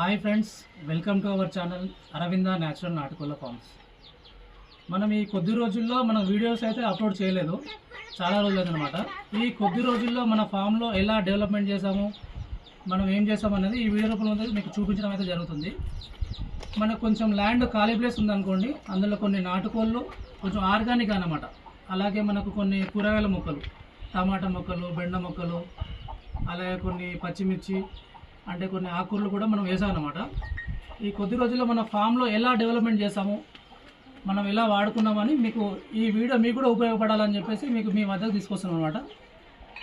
Hi friends welcome to our channel Aravinda natural నాటుకోళ్ళ farms మనం ఈ కొద్ది రోజుల్లో మన వీడియోస్ అయితే అప్లోడ్ చేయలేదు చాలా రోజులైందనమాట ఈ కొద్ది రోజుల్లో మన ఫామ్లో ఎలా డెవలప్మెంట్ చేసాము మనం ఏం చేసాము అనేది ఈ వీడియో రూపంలో మీకు చూపించడం అయితే జరుగుతుంది మనకు కొంచెం ల్యాండ్ ఖాళీ ప్లేస్ ఉందనుకోండి అందులో కొన్ని నాటుకోళ్ళు కొంచెం ఆర్గానిక్ అనమాట అలాగే మనకు కొన్ని కూరగాయల మొక్కలు టమాటా మొక్కలు బెండ మొక్కలు అలాగే కొన్ని పచ్చిమిర్చి అంటే కొన్ని ఆకుకూరలు కూడా మనం వేసాం అనమాట ఈ కొద్ది రోజుల్లో మన ఫామ్లో ఎలా డెవలప్మెంట్ చేసాము మనం ఎలా వాడుకున్నామని మీకు ఈ వీడియో మీకు కూడా ఉపయోగపడాలని చెప్పేసి మీకు మీ మధ్యలో తీసుకొస్తాం అనమాట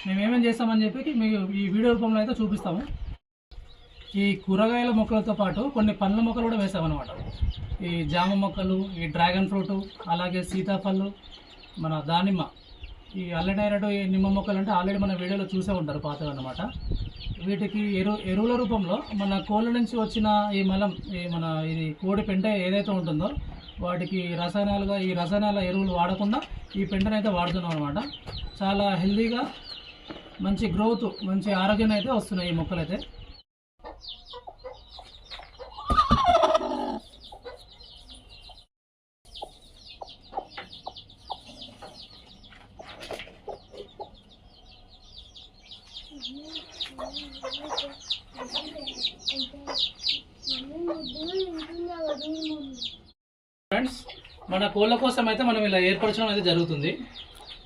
మేము ఏమేమి చేస్తామని చెప్పి మీకు ఈ వీడియో రూపంలో అయితే చూపిస్తాము ఈ కూరగాయల మొక్కలతో పాటు కొన్ని పండ్ల మొక్కలు కూడా వేసామన్నమాట ఈ జామ మొక్కలు ఈ డ్రాగన్ ఫ్రూటు అలాగే సీతాఫలు మన దానిమ్మ ఈ అల్లడైనటు ఈ నిమ్మ మొక్కలు అంటే ఆల్రెడీ మన వీడియోలో చూసే ఉంటారు పాతవి అనమాట వీటికి ఎరు ఎరువుల రూపంలో మన కోళ్ళ నుంచి వచ్చిన ఈ మలం ఈ మన ఇది కోడి పెంట ఏదైతే ఉంటుందో వాటికి రసాయనాలుగా ఈ రసాయనాల ఎరువులు వాడకుండా ఈ పెంటను అయితే వాడుతున్నాం అనమాట చాలా హెల్దీగా మంచి గ్రోత్ మంచి ఆరోగ్యం అయితే వస్తున్నాయి ఈ మొక్కలు మన కోళ్ళ కోసం అయితే మనం ఇలా ఏర్పరచడం అయితే జరుగుతుంది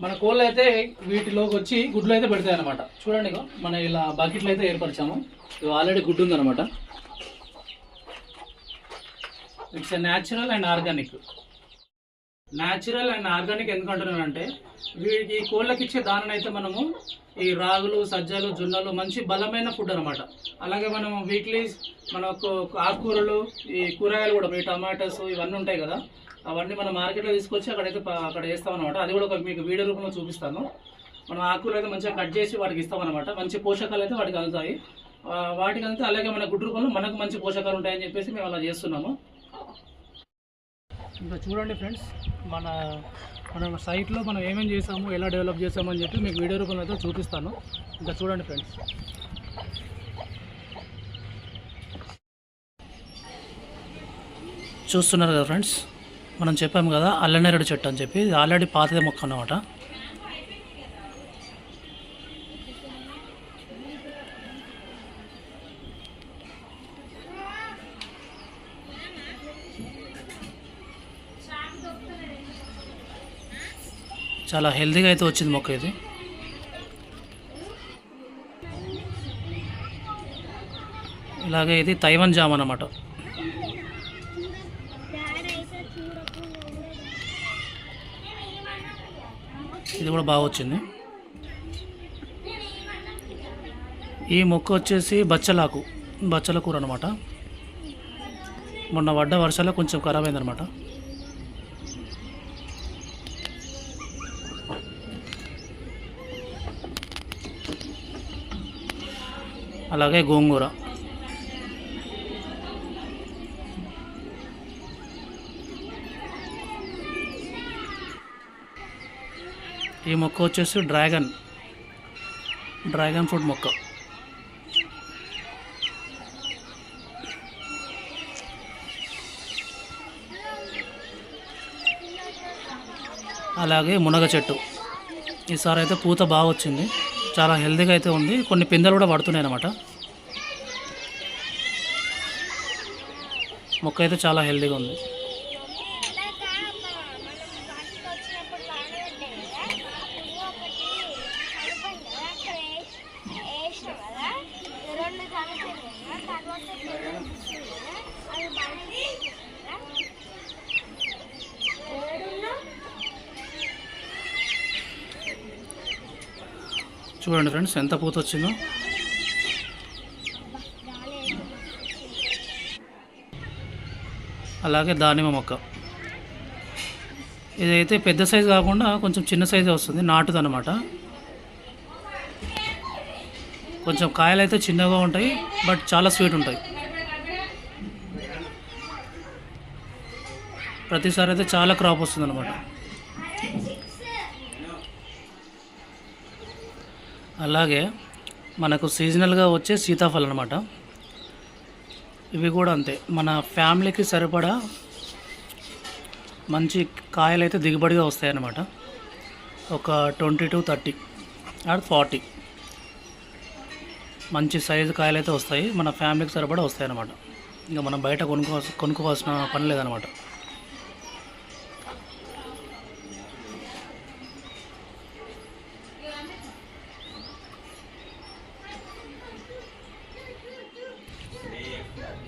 మన కోళ్ళు అయితే వీటిలోకి వచ్చి గుడ్లు అయితే పెడతాయి అనమాట చూడండి మన ఇలా బకెట్లు అయితే ఏర్పరిచాము ఇవి ఆల్రెడీ గుడ్డు ఉందనమాట it's natural and organic natural and organic ఎందుకు ఎందుకంటున్నానంటే వీటికి కోళ్ళకి ఇచ్చే దానం అయితే మనము ఈ రాగులు సజ్జలు జొన్నలు మంచి బలమైన ఫుడ్ అనమాట అలాగే మనం వీక్లీ మన ఆకుకూరలు ఈ కూరగాయలు కూడా ఈ టమాటాస్ ఇవన్నీ ఉంటాయి కదా అవన్నీ మనం మార్కెట్లో తీసుకొచ్చి అక్కడైతే అక్కడ వేస్తాం అనమాట అది కూడా ఒక మీకు వీడియో రూపంలో చూపిస్తాను మనం ఆకులు అయితే మంచిగా కట్ చేసి వాటికి ఇస్తామన్నమాట మంచి పోషకాలు అయితే వాటికి అందుతాయి వాటికి అంతా అలాగే మన గుడ్డు రూపంలో మనకు మంచి పోషకాలు ఉంటాయని చెప్పేసి మేము అలా చేస్తున్నాము ఇంకా చూడండి ఫ్రెండ్స్ మన మన సైట్లో మనం ఏమేమి చేసాము ఎలా డెవలప్ చేసామని చెప్పి మీకు వీడియో రూపంలో అయితే చూపిస్తాను ఇంకా చూడండి ఫ్రెండ్స్ చూస్తున్నారు కదా ఫ్రెండ్స్ మనం చెప్పాము కదా అల్లనేరుడు చెట్టు అని చెప్పి ఇది ఆల్రెడీ పాతది మొక్క అన్నమాట చాలా హెల్తీగా అయితే వచ్చింది మొక్క ఇది ఇలాగే ఇది తైవన్ జామ్ అన్నమాట ఇది కూడా బాగా వచ్చింది ఈ మొక్క వచ్చేసి బచ్చలాకు బచ్చల కూర అనమాట మొన్న వడ్డ వర్షాలు కొంచెం ఖరాబ్ అయిందనమాట అలాగే గోంగూర ఈ మొక్క వచ్చేసి డ్రాగన్ డ్రాగన్ ఫ్రూట్ మొక్క అలాగే మునగ చెట్టు ఈసారి అయితే పూత బాగా వచ్చింది చాలా హెల్దీగా అయితే ఉంది కొన్ని పిందెలు కూడా పడుతున్నాయి అన్నమాట మొక్క అయితే చాలా హెల్దీగా ఉంది చూడండి ఫ్రెండ్స్ ఎంత పూత వచ్చిందో అలాగే దానిమ్మ మొక్క ఇదైతే పెద్ద సైజు కాకుండా కొంచెం చిన్న సైజే వస్తుంది నాటుదనమాట కొంచెం కాయలు అయితే చిన్నగా ఉంటాయి బట్ చాలా స్వీట్ ఉంటాయి ప్రతిసారి అయితే చాలా క్రాప్ వస్తుంది అనమాట అలాగే మనకు సీజనల్గా వచ్చే సీతాఫలం అనమాట ఇవి కూడా అంతే మన ఫ్యామిలీకి సరిపడా మంచి కాయలు అయితే దిగుబడిగా వస్తాయన్నమాట ఒక twenty to thirty or forty మంచి సైజు కాయలు అయితే వస్తాయి మన ఫ్యామిలీకి సరిపడా వస్తాయన్నమాట ఇంకా మనం బయట కొనుక్కో కొనుక్కోవాల్సిన పని లేదనమాట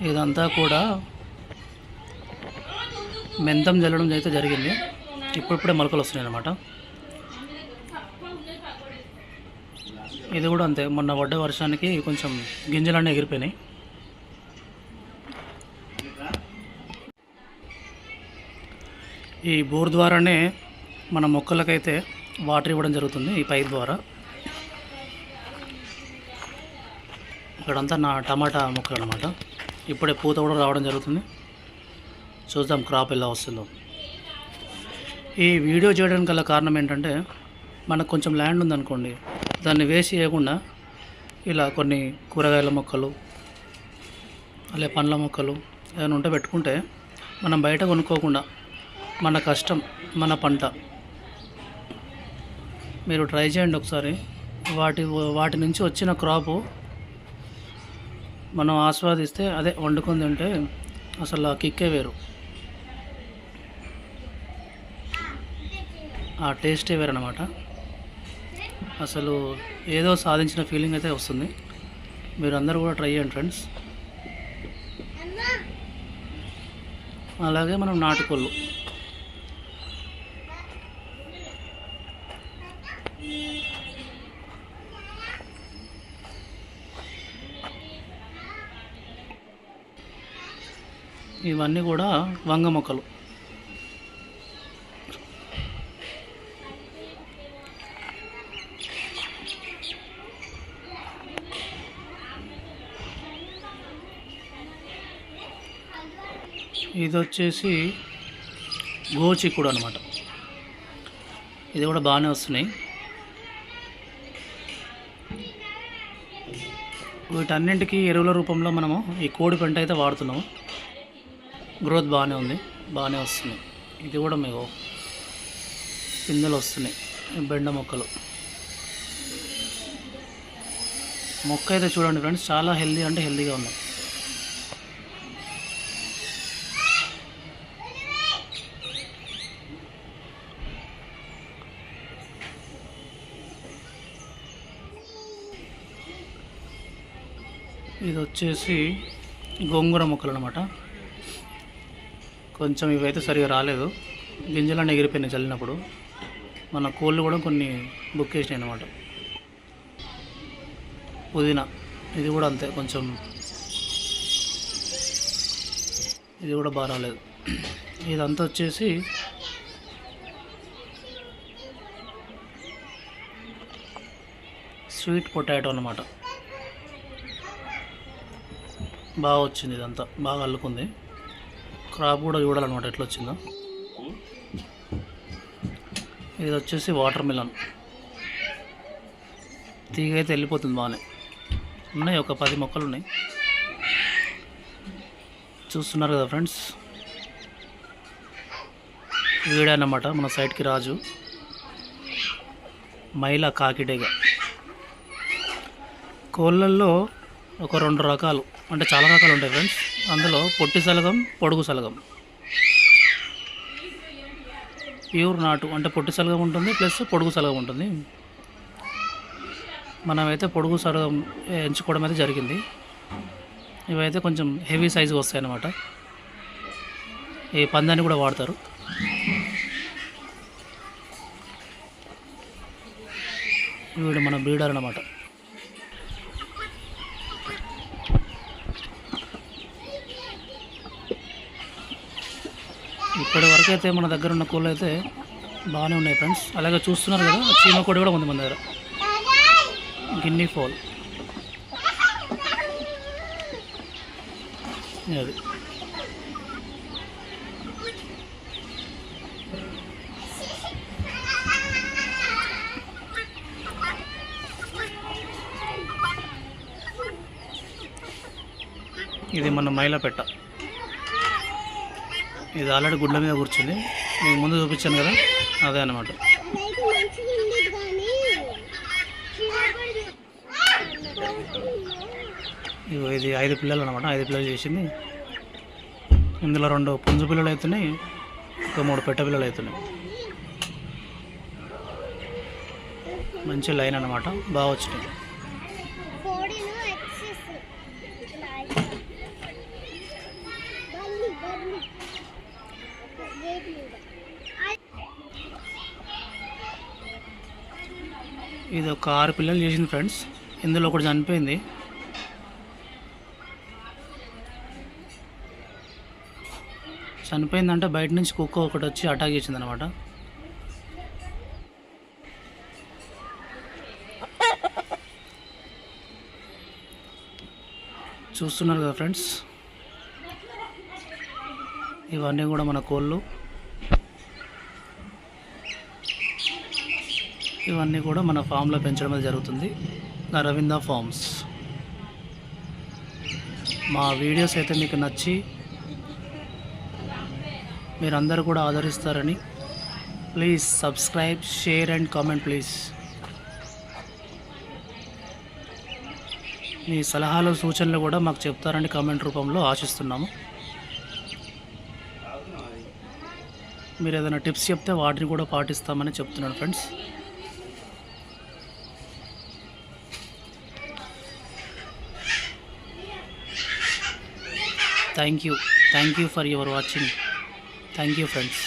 ఇదంతా కూడా మెంతం జల్లడం అయితే జరిగింది ఇప్పుడిప్పుడే మొలకలు వస్తున్నాయి అన్నమాట ఇది కూడా అంతే మొన్న వడ్డ వర్షానికి కొంచెం గింజలన్నీ ఎగిరిపోయినాయి ఈ బోర్ ద్వారానే మన మొక్కలకైతే వాటర్ ఇవ్వడం జరుగుతుంది ఈ పైప్ ద్వారా ఇక్కడంతా నా టమాటా మొక్కలు అనమాట ఇప్పుడే పూత కూడా రావడం జరుగుతుంది చూద్దాం క్రాప్ ఎలా వస్తుందో ఈ వీడియో చేయడానికి గల కారణం ఏంటంటే మనకు కొంచెం ల్యాండ్ ఉందనుకోండి దాన్ని వేసి వేయకుండా ఇలా కొన్ని కూరగాయల మొక్కలు అలాగే పండ్ల మొక్కలు ఏమైనా ఉంటే పెట్టుకుంటే మనం బయట కొనుక్కోకుండా మన కష్టం మన పంట మీరు ట్రై చేయండి ఒకసారి వాటి వాటి నుంచి వచ్చిన క్రాపు మనం ఆస్వాదిస్తే అదే వండుకొని తింటే అసలు ఆ కిక్కే వేరు ఆ టేస్టే వేరు అనమాట అసలు ఏదో సాధించిన ఫీలింగ్ అయితే వస్తుంది మీరు అందరూ కూడా ట్రై చేయండి ఫ్రెండ్స్ అలాగే మనం నాటుకోళ్ళు ఇవన్నీ కూడా వంగ మొక్కలు ఇది వచ్చేసి గోచిక్కుడు అనమాట ఇది కూడా బాగానే వస్తున్నాయి వీటన్నింటికి ఎరువుల రూపంలో మనము ఈ కోడి పెంట అయితే వాడుతున్నాము గ్రోత్ బాగానే ఉంది బాగానే వస్తుంది ఇది కూడా మీకు పిందెలు వస్తున్నాయి బెండ మొక్కలు మొక్క అయితే చూడండి ఫ్రెండ్స్ చాలా హెల్దీ అంటే హెల్దీగా ఉన్నాయి ఇది వచ్చేసి గోంగూర మొక్కలు అనమాట కొంచెం ఇవైతే సరిగా రాలేదు గింజలన్నీ ఎగిరిపోయినాయి చల్లినప్పుడు మన కోళ్ళు కూడా కొన్ని బుక్ చేసినాయి అనమాట పుదీనా ఇది కూడా అంతే కొంచెం ఇది కూడా బాగా రాలేదు ఇదంతా వచ్చేసి స్వీట్ పొటాటో అనమాట బాగా వచ్చింది ఇదంతా బాగా అల్లుకుంది క్రాప్ కూడా చూడాలన్నమాట ఎట్లా వచ్చిందో ఇది వచ్చేసి వాటర్ మిలన్ తీగ అయితే వెళ్ళిపోతుంది బాగానే ఉన్నాయి ఒక పది మొక్కలు ఉన్నాయి చూస్తున్నారు కదా ఫ్రెండ్స్ అన్నమాట మన సైడ్కి రాజు మైల కాకిడేగా కోళ్ళల్లో ఒక రెండు రకాలు అంటే చాలా రకాలు ఉంటాయి ఫ్రెండ్స్ అందులో పొట్టి సలగం పొడుగు సలగం ప్యూర్ నాటు అంటే పొట్టి సలగం ఉంటుంది ప్లస్ పొడుగు సలగం ఉంటుంది మనమైతే పొడుగు సలగం ఎంచుకోవడం అయితే జరిగింది ఇవైతే కొంచెం హెవీ సైజు వస్తాయి అన్నమాట ఈ పందాన్ని కూడా వాడతారు వీడు మన బ్రీడర్ అన్నమాట ఇప్పటి వరకు అయితే మన దగ్గర ఉన్న కోళ్ళు అయితే బాగానే ఉన్నాయి ఫ్రెండ్స్ అలాగే చూస్తున్నారు కదా చీమ కోడి కూడా ఉంది మన దగ్గర గిన్నీ ఫాల్ అది ఇది మన పెట్ట ఇది ఆల్రెడీ గుడ్ల మీద కూర్చుంది మీకు ముందు చూపించాను కదా అదే అనమాట ఇది ఐదు పిల్లలు అనమాట ఐదు పిల్లలు చేసింది ఇందులో రెండు పుంజు పిల్లలు అవుతున్నాయి ఒక మూడు పెట్ట పిల్లలు అవుతున్నాయి మంచి లైన్ అనమాట బాగా వచ్చినాయి ఒక ఆరు పిల్లలు చేసింది ఫ్రెండ్స్ ఇందులో ఒకటి చనిపోయింది చనిపోయిందంటే బయట నుంచి కుక్క ఒకటి వచ్చి అటాక్ చేసింది అనమాట చూస్తున్నారు కదా ఫ్రెండ్స్ ఇవన్నీ కూడా మన కోళ్ళు ఇవన్నీ కూడా మన ఫామ్లో పెంచడం అనేది జరుగుతుంది రవీంద్ర ఫార్మ్స్ మా వీడియోస్ అయితే మీకు నచ్చి మీరందరూ కూడా ఆదరిస్తారని please subscribe share and comment please మీ సలహాలు సూచనలు కూడా మాకు చెప్తారని కామెంట్ రూపంలో ఆశిస్తున్నాము మీరు ఏదైనా టిప్స్ చెప్తే వాటిని కూడా పాటిస్తామని చెప్తున్నాను friends Thank you for your watching. Thank you, friends.